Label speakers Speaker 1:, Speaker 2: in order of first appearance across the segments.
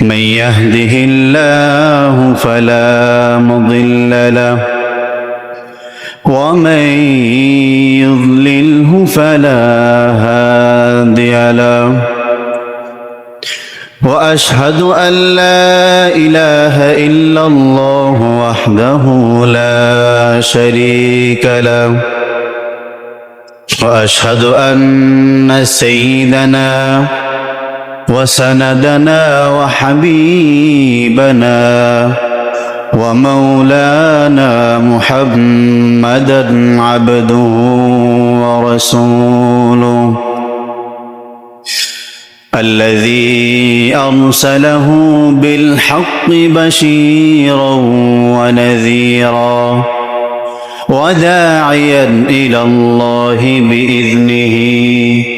Speaker 1: من يهده الله فلا مضل له ومن يضلله فلا هادي له وأشهد أن لا إله إلا الله وحده لا شريك له وأشهد أن سيدنا وسندنا وحبيبنا ومولانا محمدا عبده ورسوله الذي أرسله بالحق بشيرا ونذيرا وداعيا إلى الله بإذنه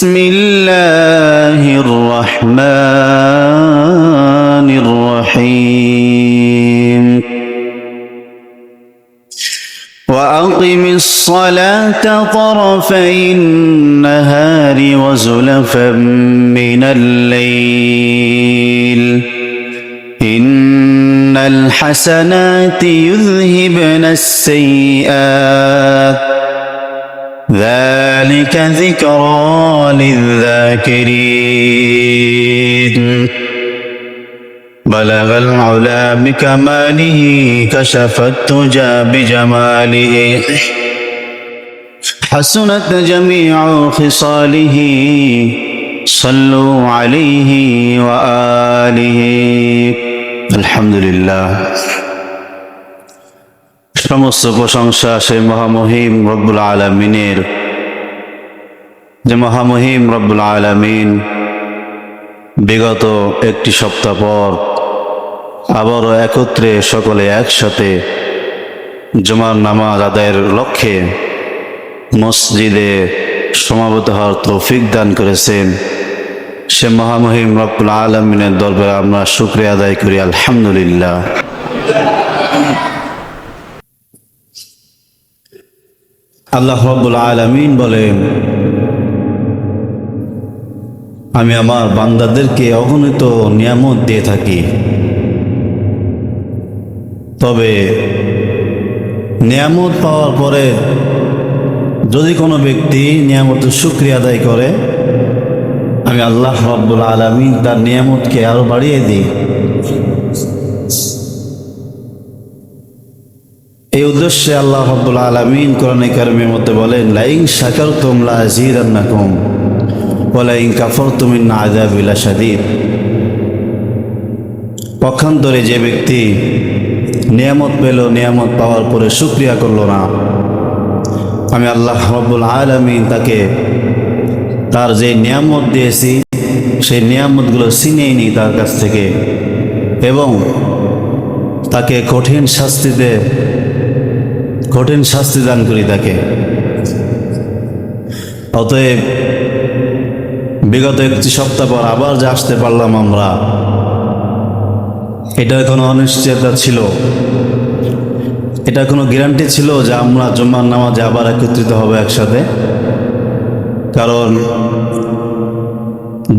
Speaker 1: بسم الله الرحمن الرحيم. وأقم الصلاة طرفي النهار وزلفا من الليل. إن الحسنات يذهبن السيئات. ذلك ذكرى للذاكرين. بلغ العلا بكماله كشف التجى بجماله. حسنت جميع خصاله صلوا عليه وآله. الحمد لله. সমস্ত প্রশংসা সেই মহামহিম রব্বুল আলমিনের। যে মহামহিম রব্বুল আলমিন বিগত একটি সপ্তাহ পর আবারও একত্রে সকলে একসাথে জমার নামাজ আদায়ের লক্ষ্যে মসজিদে সমাবেত হওয়ার তৌফিক দান করেছেন। সে মহামহিম রব্বুল আলমিনের দরবারে আমরা শুক্রিয়া আদায় করি, আলহামদুলিল্লাহ। আল্লাহ রব্বুল আলমিন বলেন, আমি আমার বান্দাদেরকে অগণিত নিয়ামত দিয়ে থাকি। তবে নিয়ামত পাওয়ার পরে যদি কোনো ব্যক্তি নিয়ামতের শুক্রিয়া আদায় করে, আমি আল্লাহ রব্বুল আলমিন তার নিয়ামতকে আরও বাড়িয়ে দিই। এই উদ্দেশ্যে আল্লাহ রব্বুল আলমিন কোরআন কারিমের মধ্যে বলেন লাইং শাকার তোমলা জিরান্নাকুম ওলাইং কাফর তুমি না আজাবিলা সাদিদ পক্ষান্তরে যে ব্যক্তি নিয়ামত পেল, নিয়ামত পাওয়ার পরে শুক্রিয়া করল না। আমি আল্লাহ রব্বুল আলমিন তাকে তার যে নিয়ামত দিয়েছি, সেই নিয়ামতগুলো ছিনিয়ে নিই তার কাছ থেকে এবং তাকে কঠিন শাস্তিতে কঠিন শাস্তি দান করি তাকে। অতএব বিগত একটি সপ্তাহ পর আবার যে আসতে পারলাম আমরা, এটা কোনো অনিশ্চয়তা ছিল। এটা কোনো গ্যারান্টি ছিল যে আমরা জুম্মার নামাজে আবার একত্রিত হব একসাথে। কারণ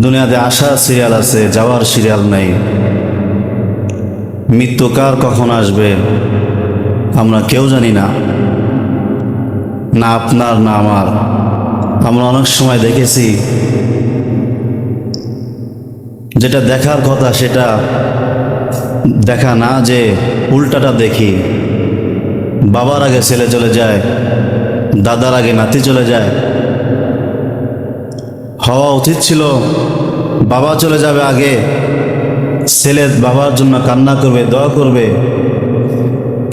Speaker 1: দুনিয়াতে আসার সিরিয়াল আছে, যাওয়ার সিরিয়াল নেই। মৃত্যু কার কখন আসবে? আমরা কেউ জানি না। না আপনার, না আমার। আমরা অনেক সময় দেখেছি, যেটা দেখার কথা সেটা দেখা না, যে উল্টাটা দেখি। বাবার আগে ছেলে চলে যায়, দাদার আগে নাতি চলে যায়। হওয়া উচিত ছিল, বাবা চলে যাবে আগে, ছেলে বাবার জন্য কান্না করবে, দোয়া করবে।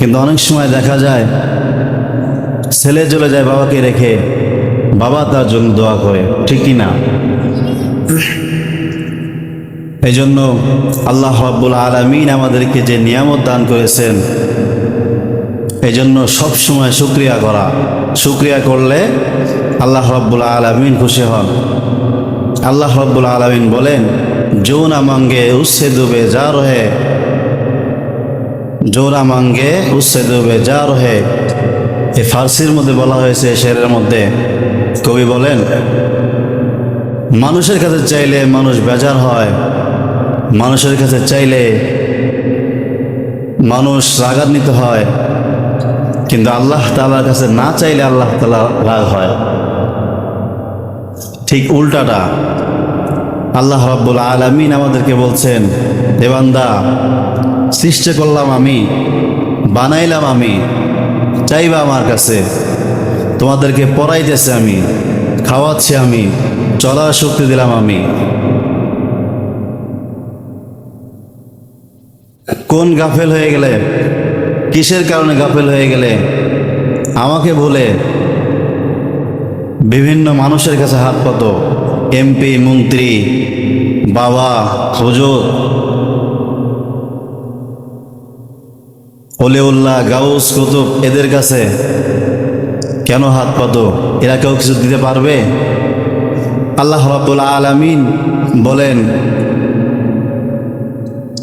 Speaker 1: কিন্তু অনেক সময় দেখা যায়, ছেলে চলে যায় বাবাকে রেখে, বাবা তার জন্য দোয়া করে, ঠিক কি না? এই জন্য আল্লাহ রাব্বুল আলমিন আমাদেরকে যে নিয়ামত দান করেছেন এই জন্য সবসময় শুক্রিয়া করা। শুক্রিয়া করলে আল্লাহ রাব্বুল আলমিন খুশি হন। আল্লাহ রাব্বুল আলমিন বলেন, যৌনা মাঙ্গে উৎসে ডুবে যা রহে জোরা মাঙ্গে উৎসে ডুবে যা রহে এই ফার্সির মধ্যে বলা হয়েছে শেরের মধ্যে। কবি বলেন, মানুষের কাছে চাইলে মানুষ বেজার হয়। মানুষের কাছে চাইলে মানুষ রাগান্বিত হয়। কিন্তু আল্লাহ তালার কাছে না চাইলে আল্লাহ তালা রাগ হয়। ঠিক উল্টাটা, আল্লাহ রাব্বুল আলামিন আমাদেরকে বলছেন দেবান্দা সৃষ্টি করলাম আমি, বানাইলাম আমি, চাইবা আমার কাছে। তোমাদেরকে পড়াইতেছে আমি, খাওয়াচ্ছি আমি, চলার শক্তি দিলাম আমি। কোন গাফেল হয়ে গেলে, কিসের কারণে গাফেল হয়ে গেলে, আমাকে বলে, বিভিন্ন মানুষের কাছে হাত পাত, এমপি, মন্ত্রী, বাবা, হুজুর অলিউল্লাহ গাউস, কুতুব, এদের কাছে কেন হাত পাতো? এরা কেউ কিছু দিতে পারবে? আল্লাহ রাব্বুল আলামিন বলেন,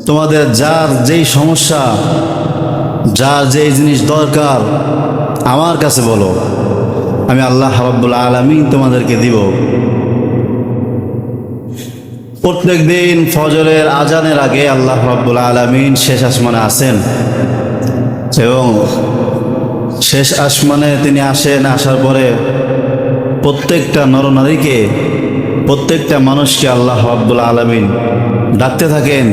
Speaker 1: তোমাদের যার যেই সমস্যা, যার যেই জিনিস দরকার, আমার কাছে বলো, আমি আল্লাহ রাব্বুল আলামিন তোমাদেরকে দিব। প্রত্যেক দিন ফজরের আজানের আগে আল্লাহ রাব্বুল আলামিন শেষ আসমানে আসেন। এবং শেষ আসমানে তিনি আসেন, আসার পরে প্রত্যেকটা নরনারীকে, প্রত্যেকটা মানুষকে আল্লাহ রাব্বুল আলামিন ডাকতে থাকেন,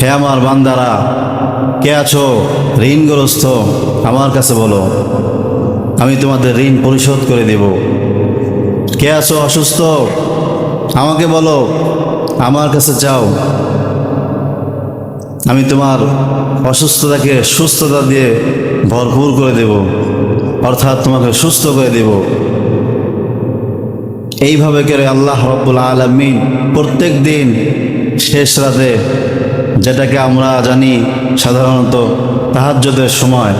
Speaker 1: হে আমার বান্দারা, কে আছো? ঋণগ্রস্ত, আমার কাছে বলো, আমি তোমাদের ঋণ পরিশোধ করে দেব। কে আছো অসুস্থ? আমাকে বলো, আমার কাছে চাও। আমি তোমার অসুস্থতাকে সুস্থতা দিয়ে ভরপুর করে দেব, অর্থাৎ তোমাকে সুস্থ করে দেব। এইভাবে করে আল্লাহ রব্বুল আলমিন প্রত্যেক দিন শেষ রাতে যেটাকে আমরা জানি সাধারণত তাহাজ্যদের সময়,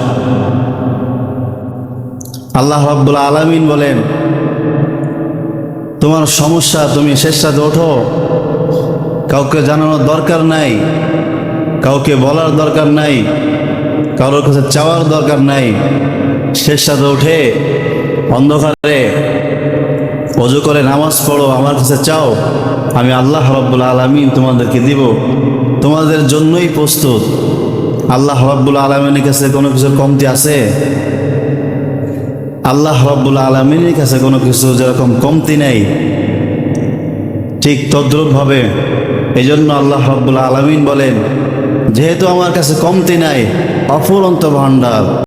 Speaker 1: আল্লাহ রব্বুল আলমিন বলেন, তোমার সমস্যা তুমি শেষ রাতে ওঠো। কাউকে জানানোর দরকার নাই। বলার দরকার নাই, কারোর কাছে চাওয়ার দরকার নাই। শেষ সাথে উঠে অন্ধকারে অজু করে নামাজ পড়ো, আমার কাছে চাও, আমি আল্লাহ রব্বুল আলমিন তোমাদেরকে দিব। তোমাদের জন্যই প্রস্তুত। আল্লাহ রব্বুল আলমিনের কাছে কোনো কিছুর কমতি আছে? আল্লাহ রব্বুল আলমিনের কাছে কোনো কিছু যেরকম কমতি নেই, ঠিক তদ্রুপভাবে। এই জন্য আল্লাহ রব্বুল আলমিন বলেন যেহেতু আমার কাছে কমতি নাই অফুরন্ত ভাণ্ডার।